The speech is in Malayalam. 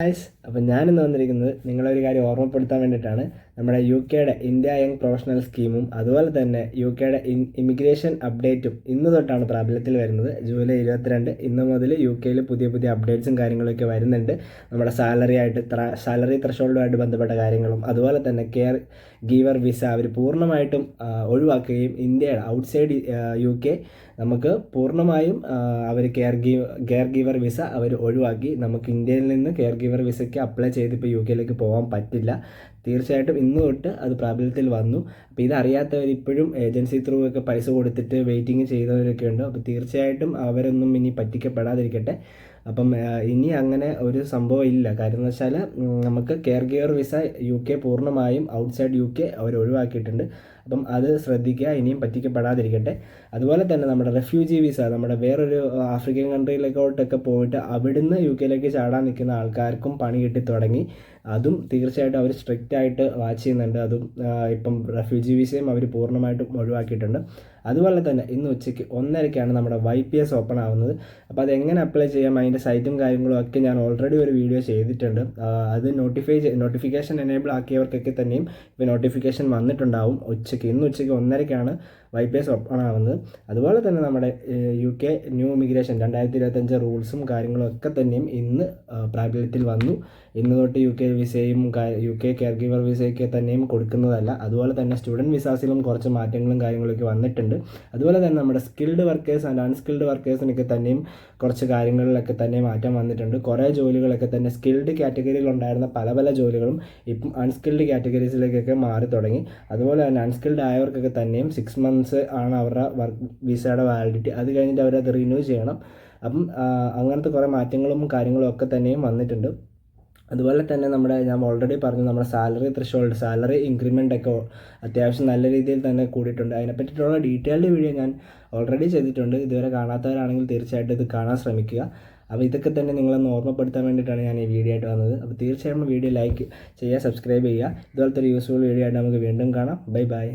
guys. അപ്പം ഞാനിന്ന് വന്നിരിക്കുന്നത് നിങ്ങളൊരു കാര്യം ഓർമ്മപ്പെടുത്താൻ വേണ്ടിയിട്ടാണ്. നമ്മുടെ യു കെയുടെ ഇന്ത്യ യങ് പ്രൊഫഷണൽ സ്കീമും അതുപോലെ തന്നെ യു കെയുടെ ഇമിഗ്രേഷൻ അപ്ഡേറ്റും ഇന്ന് തൊട്ടാണ് പ്രാബല്യത്തിൽ വരുന്നത്. ജൂലൈ ഇരുപത്തിരണ്ട് ഇന്ന് മുതൽ യു കെയിൽ പുതിയ പുതിയ അപ്ഡേറ്റ്സും കാര്യങ്ങളൊക്കെ വരുന്നുണ്ട്. നമ്മുടെ സാലറി ആയിട്ട് സാലറി ത്രഷോൾഡുമായിട്ട് ബന്ധപ്പെട്ട കാര്യങ്ങളും അതുപോലെ തന്നെ കെയർ ഗീവർ വിസ അവർ പൂർണമായിട്ടും ഒഴിവാക്കുകയും ഇന്ത്യയുടെ ഔട്ട്സൈഡ് യു കെ നമുക്ക് പൂർണമായും അവർ care give care giver visa അവർ ഒഴിവാക്കി നമുക്ക് ഇന്ത്യയിൽ നിന്ന് കെയർ ഗീവർ വിസയ്ക്ക് അപ്ലൈ ചെയ്ത് ഇപ്പോൾ യു കെയിലേക്ക് പോകാൻ പറ്റില്ല. തീർച്ചയായിട്ടും ഇന്ന് തൊട്ട് അത് പ്രാബല്യത്തിൽ വന്നു. അപ്പോൾ ഇതറിയാത്തവർ ഇപ്പോഴും ഏജൻസി ത്രൂ ഒക്കെ പൈസ കൊടുത്തിട്ട് വെയിറ്റിംഗ് ചെയ്തവരൊക്കെ ഉണ്ട്. അപ്പോൾ തീർച്ചയായിട്ടും അവരൊന്നും ഇനി പറ്റിക്കപ്പെടാതിരിക്കട്ടെ. അപ്പം ഇനി അങ്ങനെ ഒരു സംഭവം ഇല്ല. കാര്യം എന്ന് വെച്ചാൽ നമുക്ക് care gear visa U K പൂർണമായും ഔട്ട്സൈഡ് യു കെ അവർ ഒഴിവാക്കിയിട്ടുണ്ട്. അപ്പം അത് ശ്രദ്ധിക്കുക ഇനിയും പറ്റിക്കപ്പെടാതിരിക്കട്ടെ. അതുപോലെ തന്നെ നമ്മുടെ റെഫ്യൂജി വിസ നമ്മുടെ വേറൊരു ആഫ്രിക്കൻ കൺട്രിയിലേക്കോട്ടൊക്കെ പോയിട്ട് അവിടുന്ന് യു കെയിലേക്ക് ചാടാൻ നിൽക്കുന്ന ആൾക്കാർക്കും പണി കിട്ടി തുടങ്ങി. അതും തീർച്ചയായിട്ടും അവർ സ്ട്രിക്റ്റ് ആയിട്ട് വാച്ച് ചെയ്യുന്നുണ്ട്. അതും ഇപ്പം റെഫ്യൂജി വിസയും അവർ പൂർണമായിട്ടും ഒഴിവാക്കിയിട്ടുണ്ട്. അതുപോലെ തന്നെ ഇന്ന് ഉച്ചയ്ക്ക് ഒന്നരയ്ക്കാണ് നമ്മുടെ വൈ പി എസ് ഓപ്പൺ ആവുന്നത്. അപ്പോൾ അത് എങ്ങനെ അപ്ലൈ ചെയ്യാം? അതിന്റെ സൈറ്റും കാര്യങ്ങളും ഒക്കെ ഞാൻ ഓൾറെഡി ഒരു വീഡിയോ ചെയ്തിട്ടുണ്ട്. അത് നോട്ടിഫൈ നോട്ടിഫിക്കേഷൻ എനേബിൾ ആക്കിയവർക്കൊക്കെ തന്നെയും ഇപ്പോൾ നോട്ടിഫിക്കേഷൻ വന്നിട്ടുണ്ടാവും ഉച്ചയ്ക്ക്. ഇന്ന് ഉച്ചയ്ക്ക് ഒന്നരയ്ക്കാണ് വൈ ഓപ്പൺ ആവുന്നത് അതുപോലെ തന്നെ നമ്മുടെ യു കെ ന്യൂ ഇമിഗ്രേഷൻ രണ്ടായിരത്തി ഇരുപത്തഞ്ച് റൂൾസും കാര്യങ്ങളും ഒക്കെ തന്നെയും ഇന്ന് പ്രാബല്യത്തിൽ വന്നു. ഇന്ന് തൊട്ട് യു കെ വിസയും യു കെ കെയർ ഗീവർ വിസയൊക്കെ തന്നെയും കൊടുക്കുന്നതല്ല. അതുപോലെ തന്നെ സ്റ്റുഡന്റ് വിസാസിലും കുറച്ച് മാറ്റങ്ങളും കാര്യങ്ങളൊക്കെ വന്നിട്ടുണ്ട്. അതുപോലെ തന്നെ നമ്മുടെ സ്കിൽഡ് വർക്കേഴ്സ് ആൻഡ് അൺസ്കിൽഡ് വർക്കേഴ്സിനൊക്കെ തന്നെയും കുറച്ച് കാര്യങ്ങളിലൊക്കെ തന്നെ മാറ്റം വന്നിട്ടുണ്ട്. കുറേ ജോലികളൊക്കെ തന്നെ സ്കിൽഡ് കാറ്റഗറിയിൽ ഉണ്ടായിരുന്ന പല പല ജോലികളും ഇപ്പം അൺസ്കിൽഡ് കാറ്റഗറീസിലേക്കൊക്കെ മാറി തുടങ്ങി. അതുപോലെ തന്നെ അൺസ്കിൽഡ് ആയവർക്കൊക്കെ തന്നെയും സിക്സ് മന്ത്സ് ആണ് അവരുടെ വർക്ക് വിസയുടെ വാലിഡിറ്റി അത് കഴിഞ്ഞിട്ട് അവരത് റിന്യൂ ചെയ്യണം. അപ്പം അങ്ങനത്തെ കുറേ മാറ്റങ്ങളും കാര്യങ്ങളും ഒക്കെ തന്നെയും വന്നിട്ടുണ്ട്. അതുപോലെ തന്നെ നമ്മുടെ ഞാൻ ഓൾറെഡി പറഞ്ഞു നമ്മുടെ സാലറി ത്രഷോൾഡ് സാലറി ഇൻക്രിമെന്റ് ഒക്കെ അത്യാവശ്യം നല്ല രീതിയിൽ തന്നെ കൂടിയിട്ടുണ്ട്. അതിനെ പറ്റിയിട്ടുള്ള ഡീറ്റെയിൽഡ് വീഡിയോ ഞാൻ ഓൾറെഡി ചെയ്തിട്ടുണ്ട്. ഇതുവരെ കാണാത്തവരാണെങ്കിൽ തീർച്ചയായിട്ടും ഇത് കാണാൻ ശ്രമിക്കുക. അപ്പോൾ ഇതൊക്കെ തന്നെ നിങ്ങളൊന്ന് ഓർമ്മപ്പെടുത്താൻ വേണ്ടിയിട്ടാണ് ഞാൻ ഈ വീഡിയോ ആയിട്ട് വന്നത്. അപ്പോൾ തീർച്ചയായും വീഡിയോ ലൈക്ക് ചെയ്യുക സബ്സ്ക്രൈബ് ചെയ്യുക. ഇതുപോലത്തെ ഒരു യൂസ്ഫുൾ വീഡിയോ ആയിട്ട് നമുക്ക് വീണ്ടും കാണാം. Bye bye